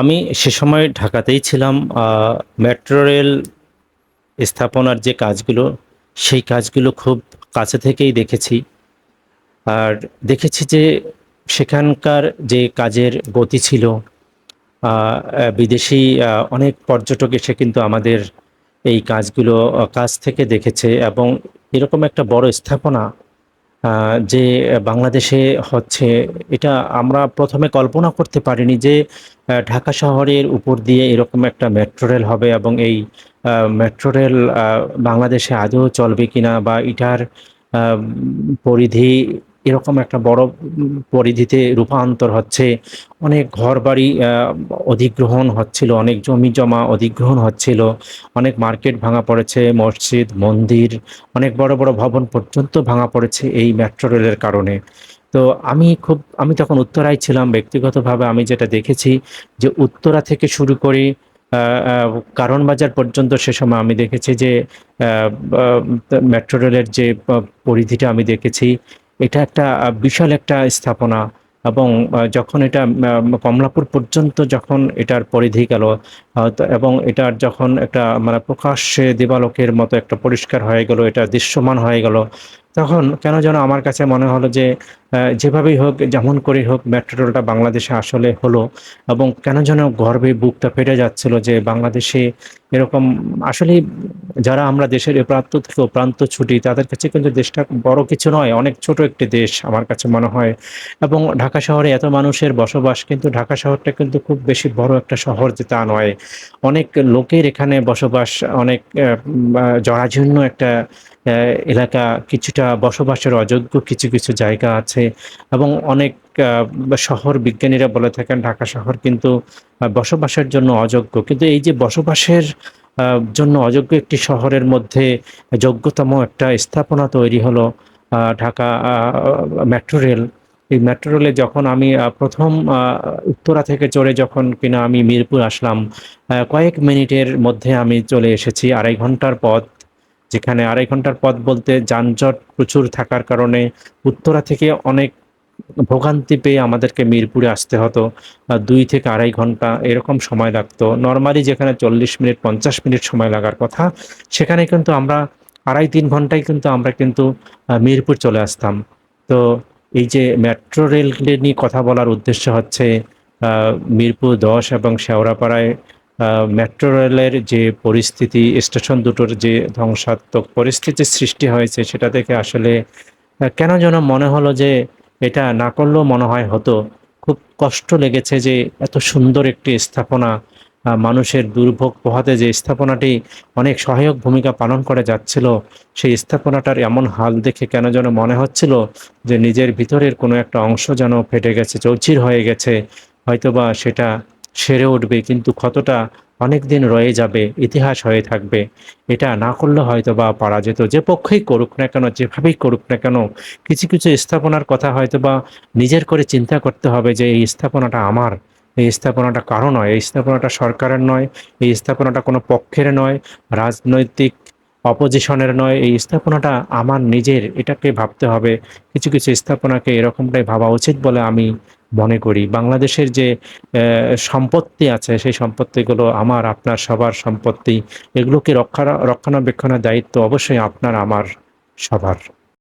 আমি সে সময় ঢাকাতেই ছিলাম মেট্রো রেল স্থাপনার যে কাজগুলো, সেই কাজগুলো খুব কাছে থেকেই দেখেছি। আর দেখেছি যে সেখানকার যে কাজের গতি ছিল বিদেশি অনেক পর্যটক এসে কিন্তু আমাদের এই কাজগুলো কাছ থেকে দেখেছে এবং এরকম একটা বড় স্থাপনা যে বাংলাদেশে হচ্ছে, এটা আমরা প্রথমে কল্পনা করতে পারিনি যে ঢাকা শহরের উপর দিয়ে এরকম একটা মেট্রো রেল হবে এবং এই মেট্রো রেল বাংলাদেশে আদৌ চলবে কিনা বা এটার পরিধি এরকম একটা বড় পরিধিতে রূপান্তর হচ্ছে। অনেক ঘরবাড়ি আহ, অধিগ্রহণ হচ্ছিল অনেক জমি জমা অধিগ্রহণ হচ্ছিল অনেক মার্কেট ভাঙা পড়েছে মসজিদ মন্দির অনেক বড় বড় ভবন পর্যন্ত ভাঙা পড়েছে এই মেট্রো রেলের কারণে। তো আমি খুব আমি তখন উত্তরায় ছিলাম ব্যক্তিগতভাবে আমি যেটা দেখেছি যে উত্তরা থেকে শুরু করে কারণ বাজার পর্যন্ত সে সময় আমি দেখেছি যে মেট্রো রেলের যে পরিধিটা আমি দেখেছি এটা একটা বিশাল একটা স্থাপনা এবং যখন এটা কমলাপুর পর্যন্ত যখন এটার পরিধি গেল এবং এটার যখন একটা মানে প্রকাশ্যে দেবালোকের মতো একটা পরিষ্কার হয়ে গেল, এটা দৃশ্যমান হয়ে গেল তখন কেন যেন আমার কাছে মনে হলো যে যেভাবেই হোক, যেমন করেই হোক মেট্রো রেলটা বাংলাদেশে আসলে হলো এবং কেন যেন গর্বে বুকটা ফেটে যাচ্ছিল যে, বাংলাদেশে এরকম আসলে যারা আমরা দেশের এ প্রান্ত থেকে ও প্রান্ত ছুটি, তাদের কাছে কিন্তু দেশটা বড় কিছু নয়, অনেক ছোট একটি দেশ আমার কাছে মনে হয়। এবং ঢাকা শহরে এত মানুষের বসবাস, কিন্তু ঢাকা শহরটা কিন্তু খুব বেশি বড় একটা শহর যে তা নয়। অনেক লোকের এখানে বসবাস, অনেক জরাজীর্ণ একটা এলাকা কিছুটা বসবাসের অযোগ্য কিছু কিছু জায়গা আছে এবং অনেক শহর বিজ্ঞানীরা বলে থাকেন ঢাকা শহর কিন্তু বসবাসের জন্য অযোগ্য। কিন্তু এই যে বসবাসের জন্য অযোগ্য একটি শহরের মধ্যে যোগ্যতম একটা স্থাপনা তৈরি হলো ঢাকা মেট্রো রেল। এই মেট্রো রেলে যখন আমি প্রথম উত্তরা থেকে চড়ে যখন কিনা আমি মিরপুর আসলাম কয়েক মিনিটের মধ্যে আমি চলে এসেছি। আড়াই ঘণ্টার পথ যেখানে আড়াই ঘণ্টার পথ বলতে যানজট প্রচুর থাকার কারণে উত্তরা থেকে অনেক ভোগান্তি পেয়ে আমাদেরকে মিরপুরে আসতে হতো। দুই থেকে আড়াই ঘণ্টা এরকম সময় লাগতো। নর্মালি যেখানে চল্লিশ মিনিট, পঞ্চাশ মিনিট সময় লাগার কথা, সেখানে কিন্তু আমরা আড়াই তিন ঘন্টায় কিন্তু আমরা কিন্তু মিরপুর চলে আসতাম। তো এই যে মেট্রো রেল নিয়ে কথা বলার উদ্দেশ্য হচ্ছে মিরপুর দশ এবং শেওড়াপাড়ায় মেট্রো রেলের যে পরিস্থিতি স্টেশন দুটোর যে ধ্বংসাত্মক পরিস্থিতির সৃষ্টি হয়েছে, সেটা থেকে আসলে কেন যেন মনে হলো যে এটা না করলেও মনে হয় হতো। খুব কষ্ট লেগেছে যে এত সুন্দর একটি স্থাপনা মানুষের দুর্ভোগ পোহাতে যে স্থাপনাটি অনেক সহায়ক ভূমিকা পালন করে যাচ্ছিল, সেই স্থাপনাটার এমন হাল দেখে কেন যেন মনে হচ্ছিল যে নিজের ভিতরের কোনো একটা অংশ যেন ফেটে গেছে, চৌচির হয়ে গেছে। হয়তোবা সেটা সেরে উঠবে, কিন্তু ক্ষতটা অনেক দিন রয়ে যাবে, ইতিহাস হয়ে থাকবে। এটা না করলে হয়তো বা পারা যেত। যে পক্ষেই করুক না কেন, যেভাবেই করুক না কেন, কিছু কিছু স্থাপনার কথা হয়তো বা নিজের করে চিন্তা করতে হবে যে, এই স্থাপনাটা আমার, এই স্থাপনাটা কারও নয়, এই স্থাপনাটা সরকারের নয়, এই স্থাপনাটা কোনো পক্ষের নয়, রাজনৈতিক অপোজিশনের নয়, এই স্থাপনাটা আমার নিজের, এটাকে ভাবতে হবে। কিছু কিছু স্থাপনাকে এরকমটাই ভাবা উচিত বলে আমি মনে করি। বাংলাদেশের যে সম্পত্তি আছে, সেই সম্পত্তিগুলো আমার, আপনার সবার সম্পত্তি। এগুলোকে রক্ষা, রক্ষণাবেক্ষণের দায়িত্ব অবশ্যই আপনার, আমার সবার।